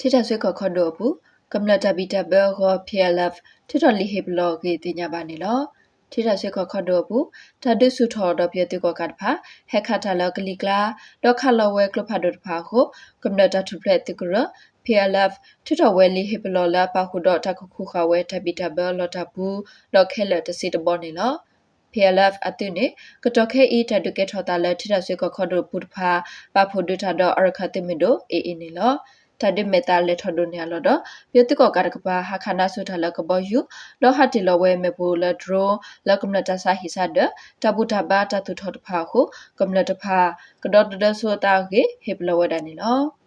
ထိထဆွေခခဒိုဘူးကမ္လတာဘီတဘဲရော PLF ထိထလီဟေဘလော့ကေတင်ညာပါနေလောထိထဆွေခခဒိုဘူးတဒုစုထော်တော့ပြတိကောကတ်ဖာဟက်ခတာလကလီကလာဒေါခလဝဲကလဖာဒိုဖာကိုကမ္လတာထူပလက်တိကရ PLF ထိထဝဲလီဟေဘလော့လာပါခုတော့တခုခုခဝဲတဘီတဘဲလော်တာဘူးလော်ခဲလက်တစီတဘောနေလော PLF အတုနေကတော်ခဲအီတဒုကေထောတာလက်ထိရဆွေကခေါ်တို့ပုတဖာပါဖို့ဒုထတော့အရခတိမီတို့အေအေနေလော တဒိမေတာလက်ထဒုနေလောတော့ပြတိကောကရကပါဟာခနာဆုထလကဘောယူလောဟတိလဝဲမေဘူလဒရိုလကမနတဆာဟိဆာဒတပုတဘာတတုထောတဖာခုကမနတဖာကဒေါတဒဆိုတာကေဟေပလဝဒနေလော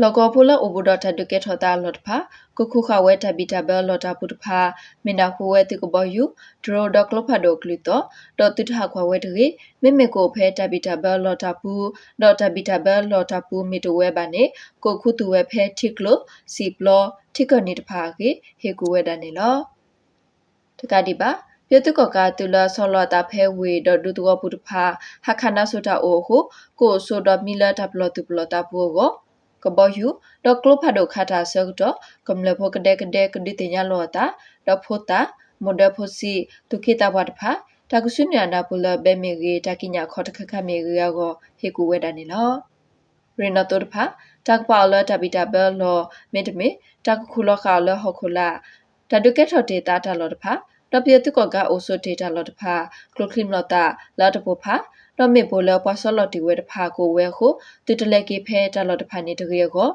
လောကဖူလအဘူဒတ်တကေထတာလော့ဖာကုခုခဝဲတဘီတဘဲလော်တာပုတဖာမင်နာခုဝဲတိကဘောယူဒရိုဒကလဖာဒိုကလီတောဒေါ်တိထခွာဝဲတကေမေမေကိုဖဲတဘီတဘဲလော်တာပူဒေါ်တဘီတဘဲလော်တာပူမီတဝဲပါနေကိုခုတူဝဲဖဲထိကလိုစီပလောထိကနီတဖာကေဟေကူဝဲတနေလောတကတိပါပြတုကကတူလာဆောလတာဖဲဝေဒဒုတဝပုတဖာဟခနာဆိုတာအိုဟုကိုဆိုဒမီလာတပလတုပလတာပူ ကိုကဘောယူဒေါကလဖာဒိုခါတာဆောက်တော့ကမ္လဖောကတဲ့ကတဲ့ကဒီတင်ညာလောတာဒေါဖိုတာမဒဖိုစီတုခိတာဘတ်ဖာတာကဆုညနာပူလဘဲမီရီတာကိညာခေါ်တခခမီရီယောကိုဟေကူဝဲတာနေလောရနတောတဖာတက်ပါလတဘီတာဘဲလောမေတမေတက်ခုလခါလဟခုလာတဒုကေထောတေတာတာလောတဖာ တပြတုကကအိုဆိုဒေတာလောတဖာကလခလင်လောတာလာတပိုဖာတော့မေဘိုလပွားဆောလော်တီဝဲတဖာကိုဝဲခုတူတလက်ကေဖဲတလော်တဖာနေတရေကို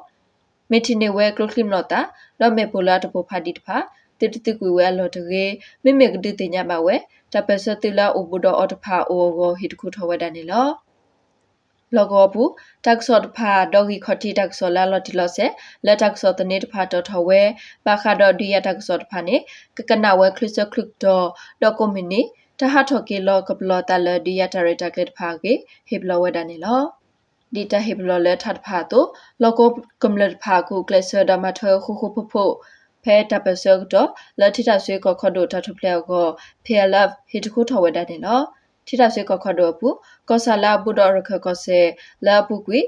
မေတီနေဝဲကလခလင်လောတာတော့မေဘိုလာတပိုဖာဒီတဖာတေတတိကွေဝဲလော်တရေမေမေကတိတင်ညာပါဝဲတပစတိလာဥဘဒအော်တဖာအိုကိုဟိတခုထဝဲတနေလော လောကဘူးတက်ဆော့တဖာဒေါဂီခတိတက်ဆော့လာလော်တီလော့ဆေလက်တက်ဆော့တနေတဖာတော်ထဝဲပါခါဒေါဒီယတက်ဆော့တဖာနေကကနဝဲခရစ်စခလုတ်ဒေါဒေါကွန်မီနီတဟထော်ကေလောကပလောတလဒီယတာရတာကလက်ဖာကေဟေဘလဝဒနေလောဒီတဟေဘလလက်ထတ်ဖာတိုလောကကမလတ်ဖာကူကလဆာဒမထခုခုဖဖို့ဖဲတပဆော့တော့လက်ထိတာဆွေကခဒိုတထဖလက်ကိုဖဲလပ်ဟိတခုထဝဒနေလော ထိတာဆွေကခဒိုပူကောဆာလာဘူဒရခကောဆေလာပူကွီ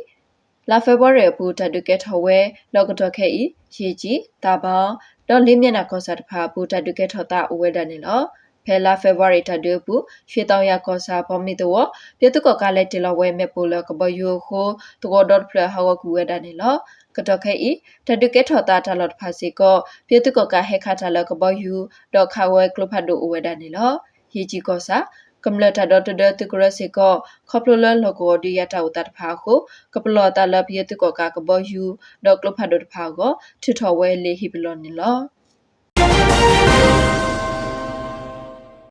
လာဖေဘရပူတတုကေထဝဲလောကတခဲဤရေကြီးတာပေါင်းတော့လေးမျက်နှာကောဆာတဖာပူတတုကေထတာအဝဲဒနေလောဖဲလာဖေဗရီတာဒူပူရွှေတောင်ရကောစာပေါ်မီတော့ပြတုကကလည်းတလဝဲမေပိုလကဘယိုခိုတကောဒေါတ်ဖလဟောကူဝဲဒနေလောကတော့ခဲဤတတုကေထောတာတလော့ဖာစီကောပြတုကကဟေခါတာလကဘယူဒေါခဝဲကလဖတ်ဒိုဝဲဒနေလောဟီဂျီကောစာ ကမ္လတာဒတ်ဒတ်တကရစီကခပလလလကိုဒီယတာဥတတ်ဖာကိုကပလတာလပြတကကကဘယူဒေါကလဖတ်ဒတ်ဖာကိုထထဝဲလေဟီပလောနီလော